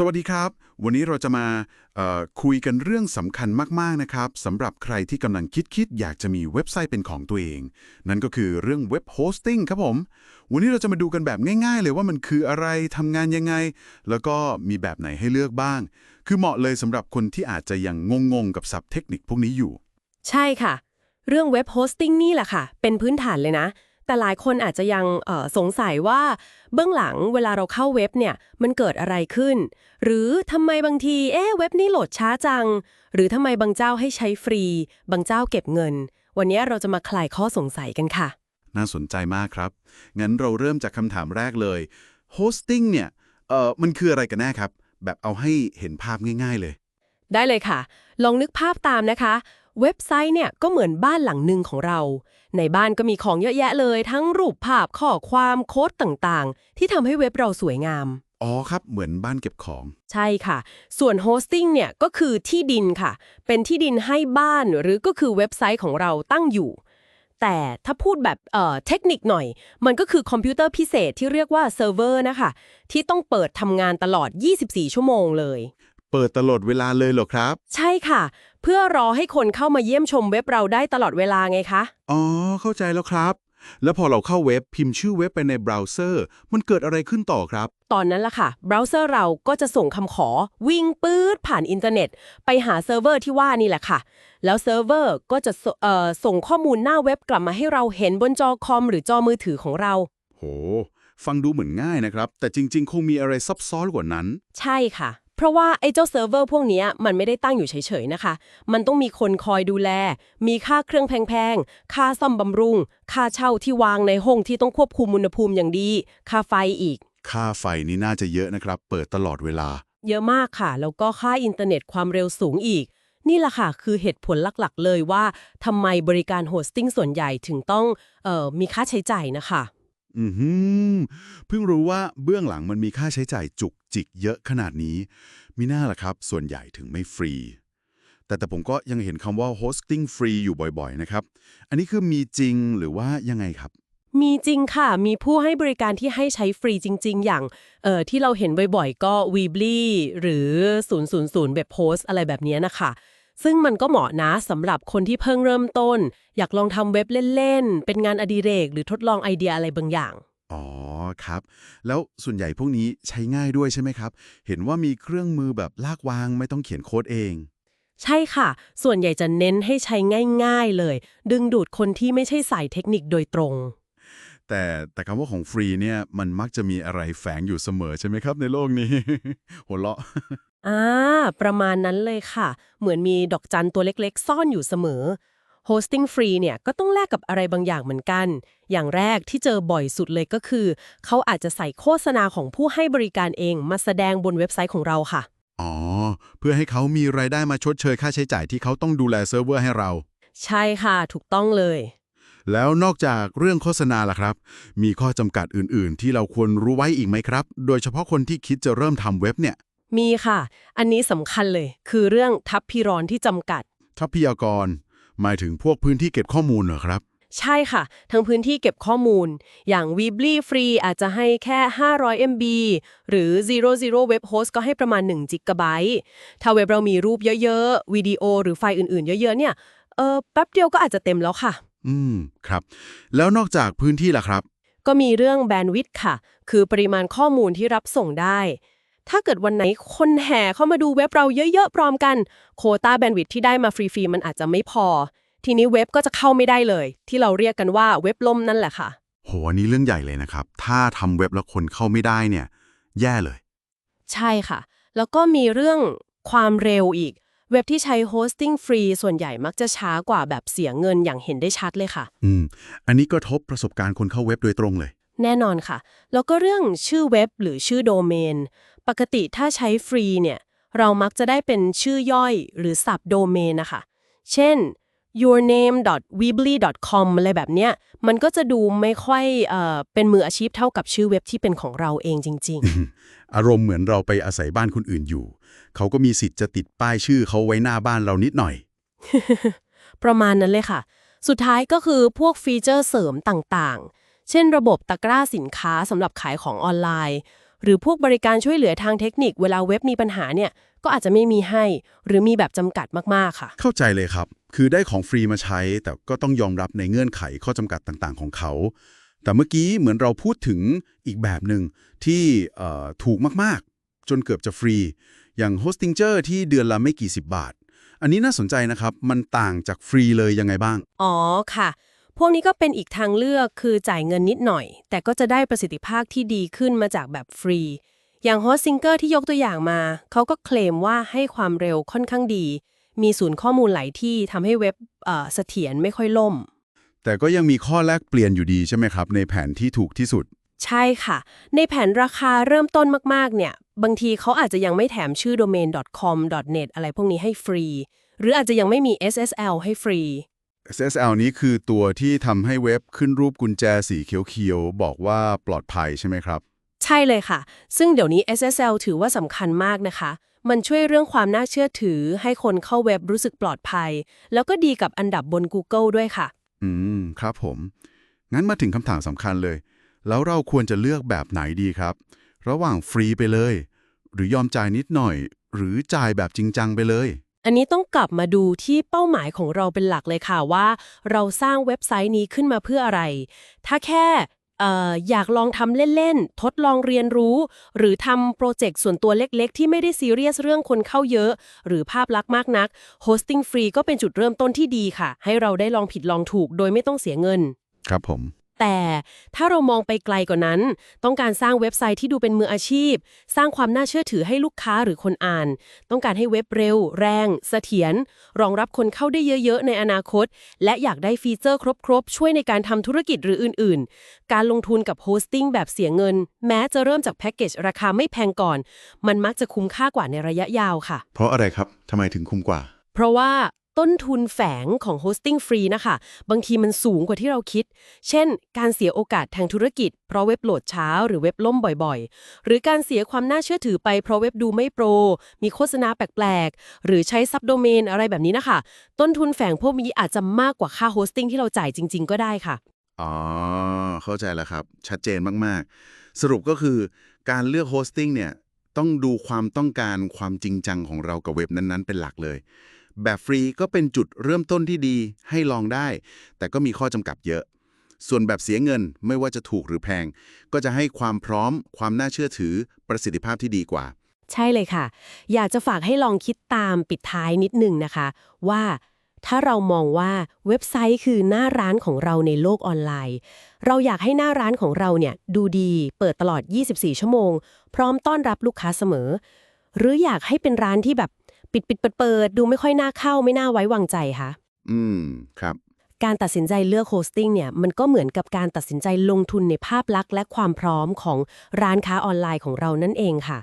สวัสดีครับ วันนี้เราจะมาคุยกันเรื่องสำคัญมาก ๆ นะครับสำหรับใครที่กำลังคิดๆอยากจะมีเว็บไซต์เป็นของตัวเอง นั่นก็คือเรื่องเว็บโฮสติ้งครับผม วันนี้เราจะมาดูกันแบบง่าย ๆ เลยว่ามันคืออะไรทำงานยังไง แล้วก็มีแบบไหนให้เลือกบ้าง คือเหมาะเลยสำหรับคนที่อาจจะยังงง ๆ กับศัพท์เทคนิคพวกนี้อยู่ ใช่ค่ะ เรื่องเว็บโฮสติ้งนี่แหละค่ะ เป็นพื้นฐานเลยนะ แต่หลายคนอาจจะยังเอ่อสงสัยว่าเบื้องหลังเวลาเราเข้าเว็บเนี่ยมันเกิดอะไรขึ้น หรือทำไมบางที เอ๊ะเว็บนี้โหลดช้าจัง หรือทำไมบางเจ้าให้ใช้ฟรี บางเจ้าเก็บเงิน วันนี้เราจะมาคลายข้อสงสัยกันค่ะ น่าสนใจมากครับ งั้นเราเริ่มจากคำถามแรกเลยโฮสติ้งเนี่ยเอ่อมันคืออะไรกันแน่ครับ แบบเอาให้เห็นภาพง่าย ๆเลย ได้เลยค่ะ ลองนึกภาพตามนะคะ เว็บไซต์เนี่ยก็เหมือนบ้านหลังหนึ่งของเรา ในบ้านก็มีของเยอะแยะเลย ทั้งรูปภาพข้อความโค้ดต่างๆ ที่ทำให้เว็บเราสวยงาม อ๋อครับ เหมือนบ้านเก็บของ ใช่ค่ะ ส่วนโฮสติ้งเนี่ยก็คือที่ดินค่ะ เป็นที่ดินให้บ้านหรือก็คือเว็บไซต์ของเราตั้งอยู่ แต่ถ้าพูดแบบเอ่อเทคนิคหน่อย มันก็คือคอมพิวเตอร์พิเศษที่เรียกว่าเซิร์ฟเวอร์นะคะ ที่ต้องเปิดทำงานตลอด 24 ชั่วโมงเลย เปิดตลอดเวลาเลยเหรอครับ ใช่ค่ะเพื่อรอให้คนเข้ามาเยี่ยมชมเว็บเราได้ตลอดเวลาไงคะ อ๋อ เข้าใจแล้วครับ แล้วพอเราเข้าเว็บพิมพ์ชื่อเว็บไปในเบราว์เซอร์ มันเกิดอะไรขึ้นต่อครับ ตอนนั้นล่ะค่ะเบราว์เซอร์เราก็จะส่งคำขอวิ่งปื๊ดผ่านอินเทอร์เน็ต ไปหาเซิร์ฟเวอร์ที่ว่านี่แหละค่ะ แล้วเซิร์ฟเวอร์ก็จะสเอ่อส่งข้อมูลหน้าเว็บกลับมาให้เราเห็นบนจอคอมหรือจอมือถือของเรา โห ฟังดูเหมือนง่ายนะครับ แต่จริง ๆ คงมีอะไรซับซ้อนกว่านั้น ใช่ค่ะ เพราะว่าไอ้เจ้าเซิร์ฟเวอร์พวกเนี้ยมันไม่ได้ตั้งอยู่เฉยๆนะคะ มันต้องมีคนคอยดูแล มีค่าเครื่องแพงๆ ค่าซ่อมบำรุง ค่าเช่าที่วางในห้องที่ต้องควบคุมอุณหภูมิอย่างดี ค่าไฟอีก ค่าไฟนี่น่าจะเยอะนะครับ เปิดตลอดเวลา เยอะมากค่ะ แล้วก็ค่าอินเทอร์เน็ตความเร็วสูงอีก นี่แหละค่ะคือเหตุผลหลักๆ เลยว่าทำไมบริการโฮสติ้งส่วนใหญ่ถึงต้องเออมีค่าใช้จ่ายนะคะ อือหือเพิ่งรู้ว่าเบื้องหลังมันมีค่าใช้จ่ายจุกจิกเยอะขนาดนี้ มีหน้าล่ะครับ ส่วนใหญ่ถึงไม่ฟรี แต่แต่ผมก็ยังเห็นคำว่า hosting ฟรีอยู่บ่อยๆ นะครับ อันนี้คือมีจริงหรือว่ายังไงครับ มีจริงค่ะ มีผู้ให้บริการที่ให้ใช้ฟรีจริง ๆ อย่างเอ่อที่เราเห็นบ่อยๆ ก็ Weebly หรือ 000 แบบโพสอะไรแบบนี้นะคะ ซึ่งมันก็เหมาะนะสำหรับคนที่เพิ่งเริ่มต้น อยากลองทำเว็บเล่นๆ เป็นงานอดิเรก หรือทดลองไอเดียอะไรบางอย่าง อ๋อครับ แล้วส่วนใหญ่พวกนี้ใช้ง่ายด้วยใช่ไหมครับ เห็นว่ามีเครื่องมือแบบลากวางไม่ต้องเขียนโค้ดเองใช่ค่ะ ส่วนใหญ่จะเน้นให้ใช้ง่าย ๆเลย ดึงดูดคนที่ไม่ใช่สายเทคนิคโดยตรง แต่แต่คำว่าของฟรีเนี่ยมันมักจะมีอะไรแฝงอยู่เสมอใช่ไหมครับในโลกนี้ หัวเราะ อ่า ประมาณนั้นเลยค่ะ เหมือนมีดอกจันตัวเล็กๆ ซ่อนอยู่เสมอ Hosting ฟรีเนี่ยก็ต้องแลกกับอะไรบางอย่างเหมือนกัน อย่างแรกที่เจอบ่อยสุดเลยก็คือ เขาอาจจะใส่โฆษณาของผู้ให้บริการเองมาแสดงบนเว็บไซต์ของเราค่ะ อ๋อ เพื่อให้เขามีรายได้มาชดเชยค่าใช้จ่ายที่เขาต้องดูแลเซิร์ฟเวอร์ให้เรา ใช่ค่ะ ถูกต้องเลย แล้วนอกจากเรื่องโฆษณาล่ะครับ มีข้อจำกัดอื่นๆ ที่เราควรรู้ไว้อีกไหมครับ โดยเฉพาะคนที่คิดจะเริ่มทำเว็บเนี่ย มีค่ะ อันนี้สำคัญเลย คือเรื่องทัพพิรอนที่จำกัด ทรัพยากร หมายถึงพวกพื้นที่เก็บข้อมูลเหรอครับ ใช่ค่ะ ทั้งพื้นที่เก็บข้อมูล อย่าง Weebly ฟรีอาจจะให้แค่ 500 MB หรือ 00 Web Host ก็ให้ประมาณ1 g b ถ้าเว็บเรามีรูปเยอะๆ วิดีโอ หรือไฟล์อื่นๆ เยอะๆ เนี่ย เออแป๊บเดียวก็อาจจะเต็มแล้วค่ะ อืม ครับ แล้วนอกจากพื้นที่ล่ะครับ ก็มีเรื่องแบนด์วิดต์ค่ะ คือปริมาณข้อมูลที่รับส่งได้ ถ้าเกิดวันไหนคนแห่เข้ามาดูเว็บเราเยอะๆพร้อมกัน โควตาแบนด์วิดต์ที่ได้มาฟรีๆมันอาจจะไม่พอ ทีนี้เว็บก็จะเข้าไม่ได้เลย ที่เราเรียกกันว่าเว็บล่มนั่นแหละค่ะ โหอันนี้เรื่องใหญ่เลยนะครับ ถ้าทำเว็บแล้วคนเข้าไม่ได้เนี่ย แย่เลย ใช่ค่ะ แล้วก็มีเรื่องความเร็วอีก เว็บที่ใช้โฮสติ้งฟรีส่วนใหญ่มักจะช้ากว่าแบบเสียเงินอย่างเห็นได้ชัดเลยค่ะ อืม อันนี้ก็ทบประสบการณ์คนเข้าเว็บโดยตรงเลย แน่นอนค่ะ แล้วก็เรื่องชื่อเว็บหรือชื่อโดเมน ปกติถ้าใช้ฟรีเนี่ยเรามักจะได้เป็นชื่อย่อยหรือศัพท์โดเมนนะคะ เช่น yourname.weebly.com อะไรแบบเนี้ย มันก็จะดูไม่ค่อยเอ่อเป็นมืออาชีพเท่ากับชื่อเว็บที่เป็นของเราเองจริง ๆ อารมณ์เหมือนเราไปอาศัยบ้านคนอื่นอยู่ เขาก็มีสิทธิ์จะติดป้ายชื่อเขาไว้หน้าบ้านเรานิดหน่อย ประมาณนั้นเลยค่ะ สุดท้ายก็คือพวกฟีเจอร์เสริมต่างๆ เช่นระบบตะกร้าสินค้าสำหรับขายของออนไลน์ หรือพวกบริการช่วยเหลือทางเทคนิคเวลาเว็บมีปัญหาเนี่ยก็อาจจะไม่มีให้ หรือมีแบบจำกัดมากๆค่ะ เข้าใจเลยครับ คือได้ของฟรีมาใช้ แต่ก็ต้องยอมรับในเงื่อนไขข้อจำกัดต่างๆ ของเขา แต่เมื่อกี้เหมือนเราพูดถึงอีกแบบหนึ่งที่เอ่อถูกมากๆ จนเกือบจะฟรี อย่าง Hostinger ที่เดือนละไม่กี่สิบบาท อันนี้น่าสนใจนะครับ มันต่างจากฟรีเลยยังไงบ้าง อ๋อค่ะ พวกนี้ก็เป็นอีกทางเลือกคือจ่ายเงินนิดหน่อย แต่ก็จะได้ประสิทธิภาพที่ดีขึ้นมาจากแบบฟรี อย่าง Hostinger ที่ยกตัวอย่างมา เขาก็เคลมว่าให้ความเร็วค่อนข้างดี มีศูนย์ข้อมูลหลายที่ทำให้เว็บเอ่อเสถียรไม่ค่อยล่ม แต่ก็ยังมีข้อแลกเปลี่ยนอยู่ดีใช่ไหมครับ ในแผนที่ถูกที่สุด ใช่ค่ะ ในแผนราคาเริ่มต้นมากๆเนี่ย บางทีเขาอาจจะยังไม่แถมชื่อ domain .com .net อะไรพวกนี้ให้ฟรี หรืออาจจะยังไม่มี SSL ให้ฟรี SSL นี้คือตัวที่ทำให้เว็บขึ้นรูปกุญแจสีเขียวๆ บอกว่าปลอดภัยใช่ไหมครับ ใช่เลยค่ะ ซึ่งเดี๋ยวนี้ SSL ถือว่าสำคัญมากนะคะ มันช่วยเรื่องความน่าเชื่อถือ ให้คนเข้าเว็บรู้สึกปลอดภัย แล้วก็ดีกับอันดับบน Google ด้วยค่ะ อืม ครับผม งั้นมาถึงคำถามสำคัญเลย แล้วเราควรจะเลือกแบบไหนดีครับ ระหว่างฟรีไปเลย หรือยอมจ่ายนิดหน่อย หรือจ่ายแบบจริงจังไปเลย อันนี้ต้องกลับมาดูที่เป้าหมายของเราเป็นหลักเลยค่ะว่า เราสร้างเว็บไซต์นี้ขึ้นมาเพื่ออะไร ถ้าแค่เอ่ออยากลองทำเล่น ๆ ทดลองเรียนรู้ หรือทำโปรเจกต์ส่วนตัวเล็ก ๆ ที่ไม่ได้ซีเรียสเรื่องคนเข้าเยอะ หรือภาพลักษณ์มากนัก Hosting ฟรีก็เป็นจุดเริ่มต้นที่ดีค่ะ ให้เราได้ลองผิดลองถูกโดยไม่ต้องเสียเงิน ครับผม แต่ถ้าเรามองไปไกลกว่านั้น ต้องการสร้างเว็บไซต์ที่ดูเป็นมืออาชีพ สร้างความน่าเชื่อถือให้ลูกค้าหรือคนอ่าน ต้องการให้เว็บเร็ว แรง เสถียร รองรับคนเข้าได้เยอะๆ ในอนาคต และอยากได้ฟีเจอร์ครบๆ ช่วยในการทำธุรกิจหรืออื่นๆ การลงทุนกับโฮสติ้งแบบเสียเงิน แม้จะเริ่มจากแพ็กเกจราคาไม่แพงก่อน มันมักจะคุ้มค่ากว่าในระยะยาวค่ะ เพราะอะไรครับทำไมถึงคุ้มกว่า เพราะว่า ต้นทุนแฝงของโฮสติ้งฟรีนะคะ บางทีมันสูงกว่าที่เราคิด เช่น การเสียโอกาสทางธุรกิจ เพราะเว็บโหลดช้าหรือเว็บล่มบ่อยๆ หรือการเสียความน่าเชื่อถือไปเพราะเว็บดูไม่โปร มีโฆษณาแปลกๆ หรือใช้ซับโดเมนอะไรแบบนี้นะคะ ต้นทุนแฝงพวกนี้อาจจะมากกว่าค่าโฮสติ้งที่เราจ่ายจริง ๆ ก็ได้ค่ะ อ๋อ เข้าใจแล้วครับ ชัดเจนมากๆ สรุปก็คือการเลือกโฮสติ้งเนี่ยต้องดูความต้องการความจริงจังของเรากับเว็บนั้นๆ เป็นหลักเลย แบบฟรีก็เป็นจุดเริ่มต้นที่ดีให้ลองได้ แต่ก็มีข้อจำกัดเยอะ ส่วนแบบเสียเงินไม่ว่าจะถูกหรือแพง ก็จะให้ความพร้อม ความน่าเชื่อถือ ประสิทธิภาพที่ดีกว่า ใช่เลยค่ะ อยากจะฝากให้ลองคิดตามปิดท้ายนิดนึงนะคะ ว่าถ้าเรามองว่าเว็บไซต์คือหน้าร้านของเราในโลกออนไลน์ เราอยากให้หน้าร้านของเราเนี่ยดูดีเปิดตลอด 24 ชั่วโมง พร้อมต้อนรับลูกค้าเสมอ หรืออยากให้เป็นร้านที่แบบ ปิดปิดเปิดเปิดๆดูไม่ค่อยน่าเข้าไม่น่าไว้วางใจคะอืมครับ การตัดสินใจเลือกโฮสติ้งเนี่ยมันก็เหมือนกับการตัดสินใจลงทุนในภาพลักษณ์และความพร้อมของร้านค้าออนไลน์ของเรานั่นเองค่ะ